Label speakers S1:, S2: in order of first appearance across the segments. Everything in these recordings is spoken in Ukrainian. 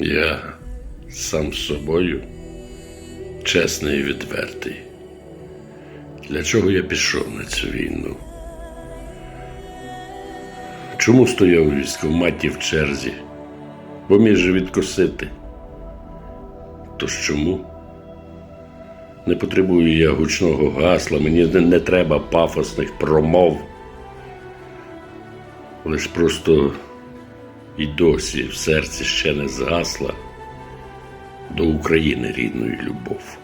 S1: Я сам з собою чесний і відвертий. Для чого я пішов на цю війну? Чому стояв у військкоматі в черзі? Бо міг же відкосити. Тож чому? Не потребую я гучного гасла, мені не треба пафосних промов. Лиш просто і досі в серці ще не згасла до України рідної любов.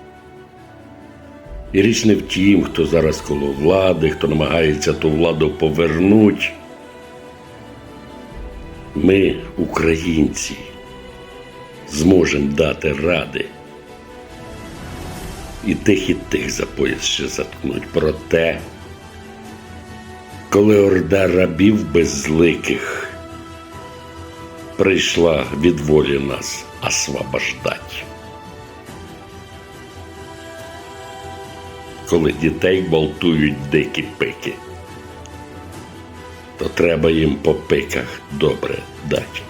S1: І річ не в тім, хто зараз коло влади, хто намагається ту владу повернуть. Ми, українці, зможемо дати ради. І тих, і тих за пояс ще заткнуть. Проте, коли орда рабів беззликих прийшла від волі нас освобождать. Коли дітей гвалтують дикі пики, то треба їм по пиках добре дати.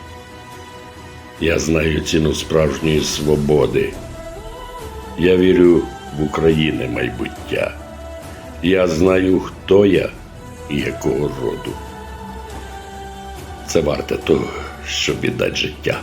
S1: Я знаю ціну справжньої свободи. Я вірю в Україне майбуття. Я знаю, хто я і якого роду. Це варте того, щоб віддати життя.